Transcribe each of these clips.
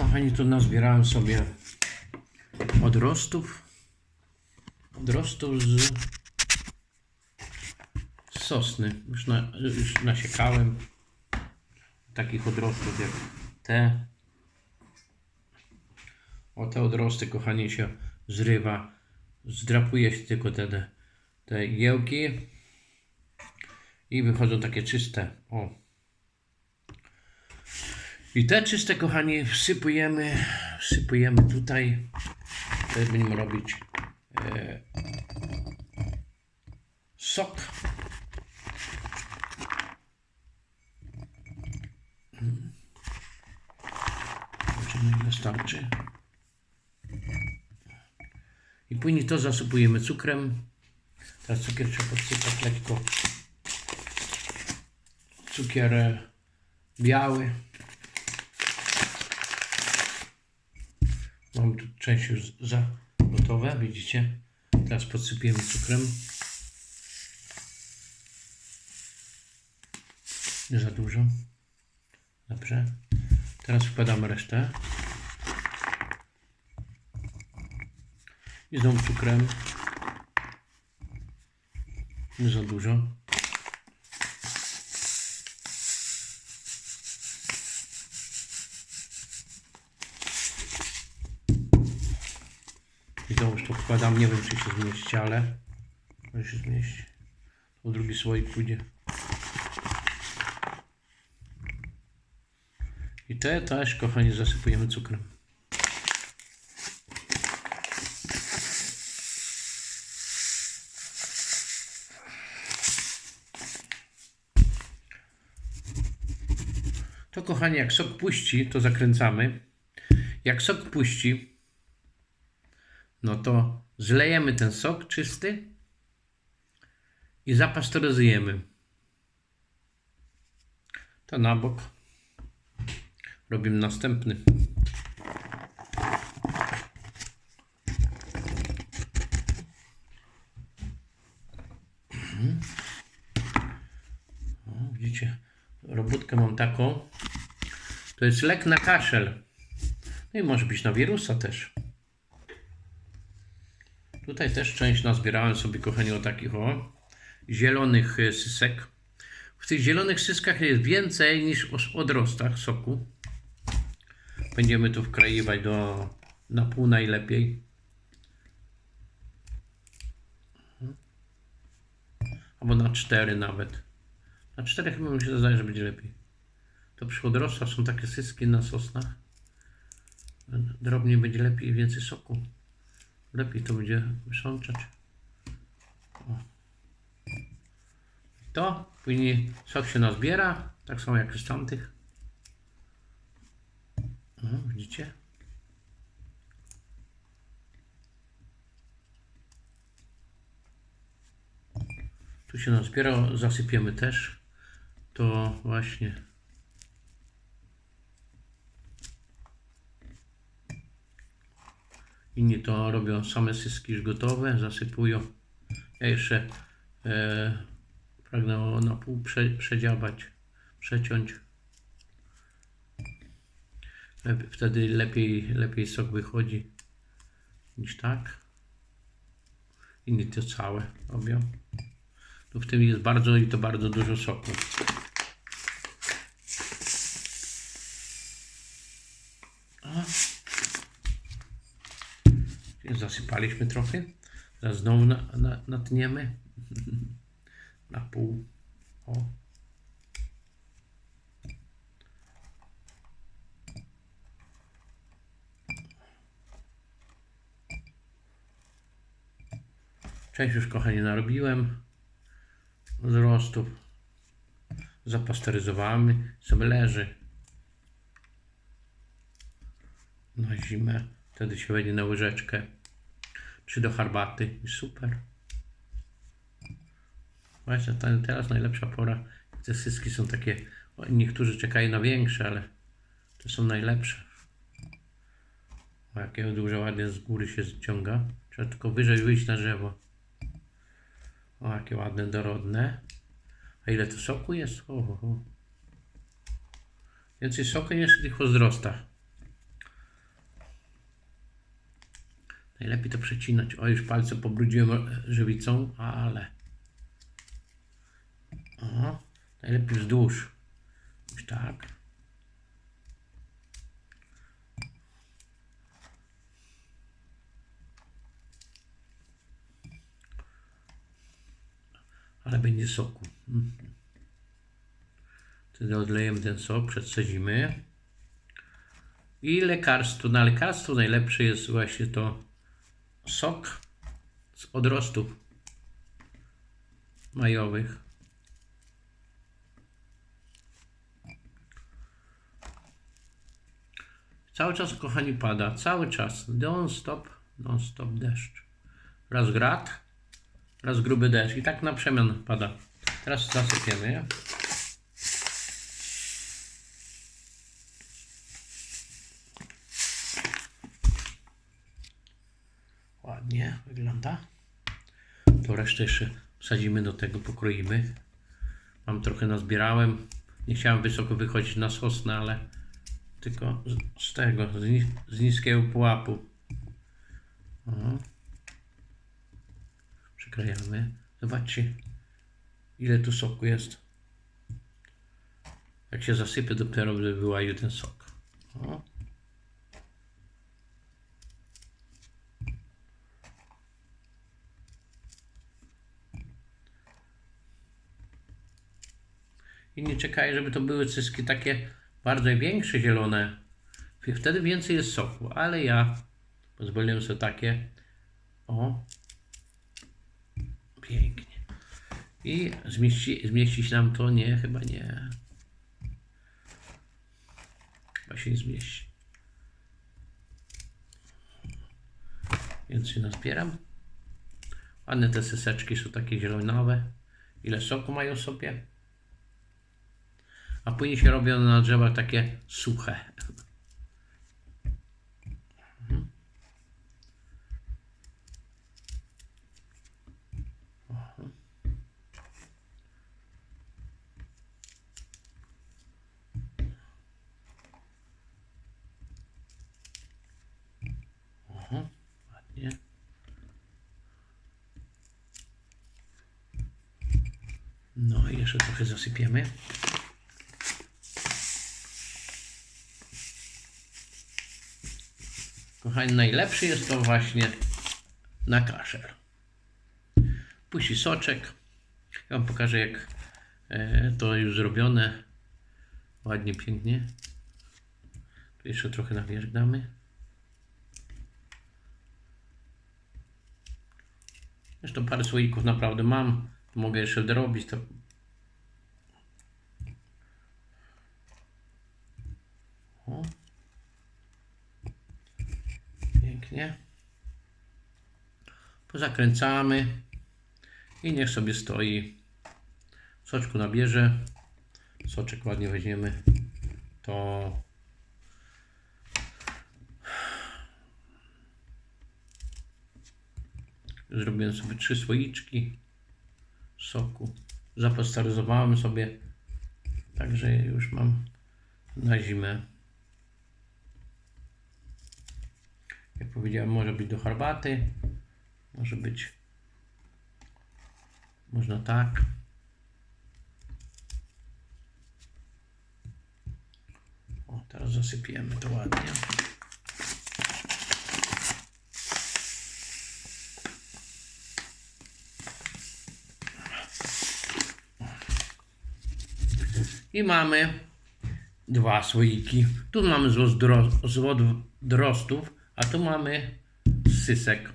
kochani, tu nazbierałem sobie odrostów. Odrostów z, sosny. Już, na, już nasiekałem takich odrostów jak te. O te odrosty, kochani, się zrywa. Zdrapuje się tylko te, te, giełki i wychodzą takie czyste. O. I te czyste, kochani, wsypujemy, wsypujemy tutaj. Teraz będziemy robić e, sok. Zobaczymy, ile starczy. I później to zasypujemy cukrem. Teraz cukier trzeba podsypać lekko. Cukier e, biały. Mam tu część już za gotowe, widzicie? Teraz podsypiemy cukrem. Nie za dużo. Dobrze. Teraz wkładamy resztę. I znowu cukrem. Nie za dużo. I to już to wkładam. Nie wiem, czy się zmieści, ale może się zmieści. To drugi słoik pójdzie. I te też, kochani, zasypujemy cukrem. To, kochani, jak sok puści, to zakręcamy. Jak sok puści, no to zlejemy ten sok czysty i zapasteryzujemy. To na bok. Robimy następny. Mhm. O, widzicie, robótkę mam taką. To jest lek na kaszel. No i może być na wirusa też. Tutaj też część nazbierałem sobie, kochani, o takich o zielonych y, sysek. W tych zielonych syskach jest więcej niż w odrostach soku. Będziemy to wkraiwać do na pół najlepiej. Albo na cztery nawet. Na cztery chyba mi się zdaje, że będzie lepiej. To przy odrostach są takie syski na sosnach. Drobniej będzie lepiej i więcej soku. Lepiej to będzie wysączać. O. To później sok się nazbiera, tak samo jak z tamtych. O, widzicie? Tu się nazbiera, zasypiemy też. To właśnie. Inni to robią same syski już gotowe, zasypują. Ja jeszcze e, pragnę na pół prze, przedziabać, przeciąć. Wtedy lepiej, lepiej sok wychodzi niż tak. Inni to całe robią. Tu w tym jest bardzo i to bardzo dużo soku. A. Zasypaliśmy trochę. Teraz znowu na, na, natniemy. Na pół. O. Część już kochani narobiłem wzrostów. Zapasteryzowałem. Sobie leży na zimę. Wtedy się będzie na łyżeczkę. Czy do herbaty. Super. Właśnie teraz najlepsza pora. Te syski są takie. Niektórzy czekają na większe, ale to są najlepsze. O, jakie duże ładnie z góry się ściąga. Trzeba tylko wyżej wyjść na drzewo. O, jakie ładne, dorodne. A ile to soku jest? O, o, o. Więcej soku niż w tych. Najlepiej to przecinać. O, już palce pobrudziłem żywicą, ale... O, najlepiej wzdłuż. Już tak. Ale będzie soku. Wtedy odlejemy ten sok, przedzimy. I lekarstwo. Na lekarstwo najlepsze jest właśnie to sok z odrostów majowych. Cały czas, kochani, pada. Cały czas. Non stop, non stop deszcz. Raz grad, raz gruby deszcz. I tak na przemian pada. Teraz zasypiemy. Ładnie wygląda. To resztę jeszcze wsadzimy do tego, pokroimy. Mam trochę nazbierałem. Nie chciałem wysoko wychodzić na sosnę, ale tylko z, tego, z, ni z niskiego pułapu. O. Przyklejamy. Zobaczcie, ile tu soku jest. Jak się zasypie, dopiero by wyłaił ten sok. O. nie czekaj, żeby to były cyski takie bardzo większe, zielone. Wtedy więcej jest soku, ale ja pozwoliłem sobie takie. O, pięknie. I zmieści, zmieścić nam to? Nie, chyba nie. Chyba się nie zmieści. Więc się nazbieram. Ładne te seseczki są takie zielonawe. Ile soku mają sobie? A później się robią na drzewach takie suche. No i jeszcze trochę zasypiemy. Kochani, najlepszy jest to właśnie na kaszer. Puści soczek. Ja Wam pokażę, jak e, to już zrobione. Ładnie, pięknie. Tu jeszcze trochę na wierzch damy. Zresztą parę słoików naprawdę mam. Mogę jeszcze dorobić to. O. Pięknie. Pozakręcamy i niech sobie stoi. Soczku nabierze. Soczek ładnie weźmiemy. To zrobiłem sobie trzy słoiczki soku. Zapasteryzowałem sobie, także już mam na zimę. Jak powiedziałem, może być do herbaty, może być, można tak. O, teraz zasypiemy to ładnie. I mamy dwa słoiki. Tu mamy złot, dro, złot drostów, a tu mamy sysek.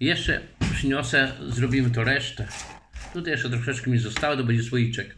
Jeszcze przyniosę, zrobimy to resztę. Tutaj jeszcze troszeczkę mi zostało, to będzie słoiczek.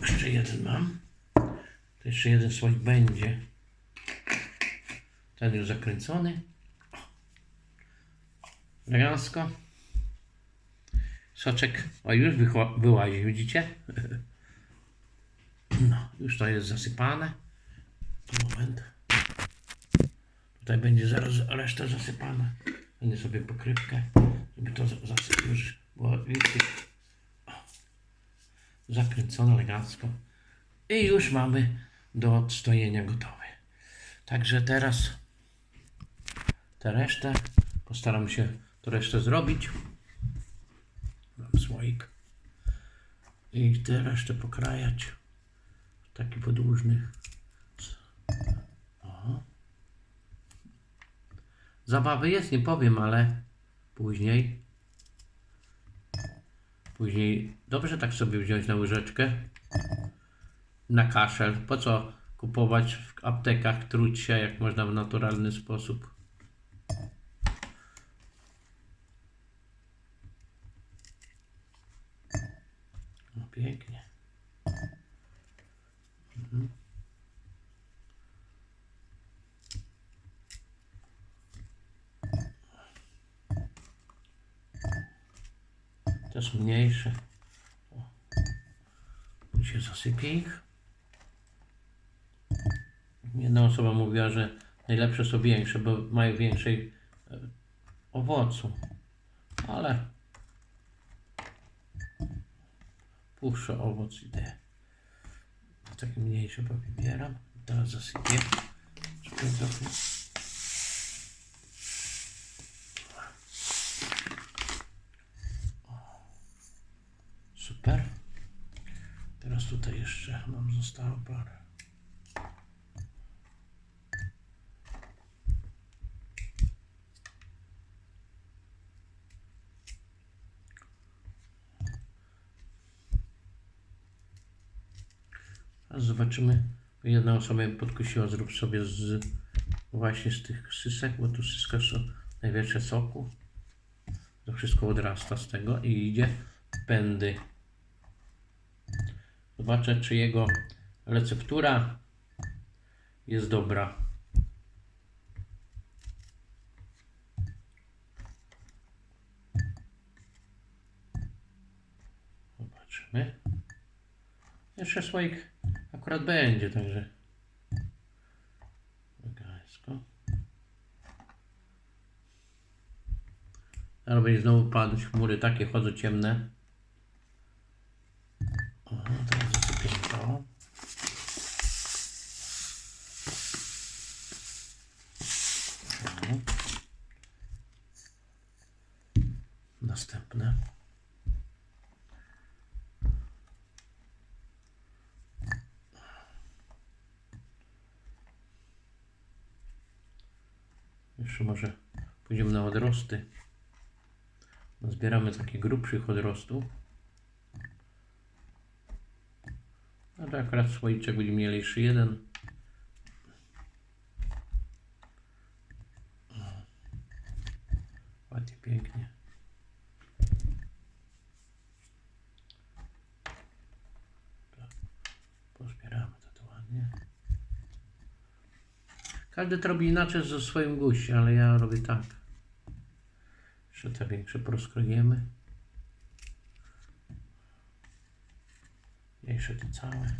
Jeszcze jeden mam. To jeszcze jeden słoik będzie. Ten już zakręcony. Elegancko. Soczek, o już wyłazi, widzicie? No, już to jest zasypane. Moment. Tutaj będzie zaraz reszta zasypana. Będę sobie pokrywkę, żeby to za- zasypać już było wiecie, o, zakręcone elegancko. I już mamy do odstojenia gotowe. Także teraz tę resztę postaram się to resztę zrobić. Mam słoik. I tę resztę pokrajać w taki podłużny. Zabawy jest, nie powiem, ale później. Później dobrze tak sobie wziąć na łyżeczkę. Na kaszel. Po co kupować w aptekach, truć się, jak można w naturalny sposób. No pięknie. Mhm. Też mniejsze. O. Tu się zasypie ich. Jedna osoba mówiła, że najlepsze są większe, bo mają większej e, owocu. Ale puszczę owoc i te takie mniejsze powybieram. Teraz zasypię trochę- Super. Teraz tutaj jeszcze nam zostało parę. A zobaczymy. Jedna osoba mnie podkusiła, zrób sobie z właśnie z tych sysek, bo tu syska są największe soku. To wszystko odrasta z tego i idzie pędy. Zobaczę, czy jego receptura jest dobra. Zobaczymy. Jeszcze słoik akurat będzie, także. Elegancko. Zaraz będzie znowu padać chmury, takie chodzą ciemne. O, teraz zasypię to. O. Następne. Jeszcze może pójdziemy na odrosty. Zbieramy taki grubszych odrostów. No to akurat słoiczek będzie mniejszy jeden. Ładnie, pięknie. Tak. Pozbieramy to, to ładnie. Każdy to robi inaczej ze swoim guście, ale ja robię tak. Jeszcze te większe proskrojemy. Mniejsze te całe.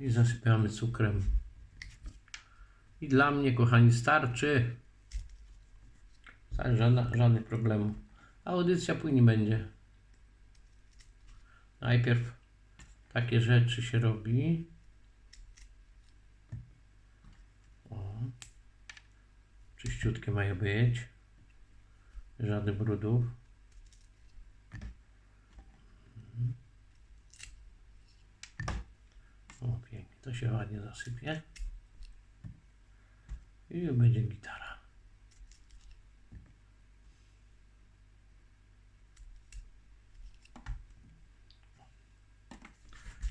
I zasypiamy cukrem. I dla mnie, kochani, starczy. Tak, żadna, żadnych problemów. Audycja później będzie. Najpierw takie rzeczy się robi. Czyściutkie mają być. Żadnych brudów. O, pięknie. To się ładnie zasypie. I będzie gitara.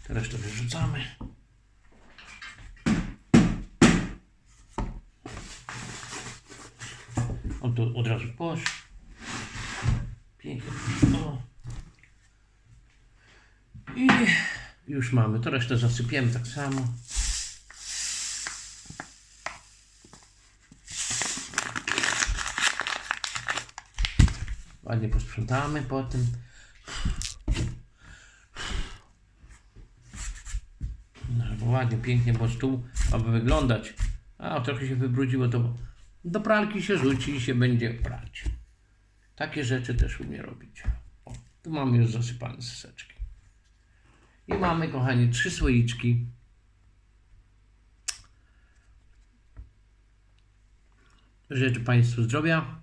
Teraz to wyrzucamy. Od razu posz. Pięknie. O. I już mamy. To resztę zasypiemy tak samo. Ładnie posprzątamy po tym. ładnie, pięknie, bo stół ma wyglądać. A trochę się wybrudziło, to do pralki się rzuci i się będzie prać. Takie rzeczy też umie robić. O, tu mamy już zasypane seseczki. I mamy, kochani, trzy słoiczki. Życzę Państwu zdrowia,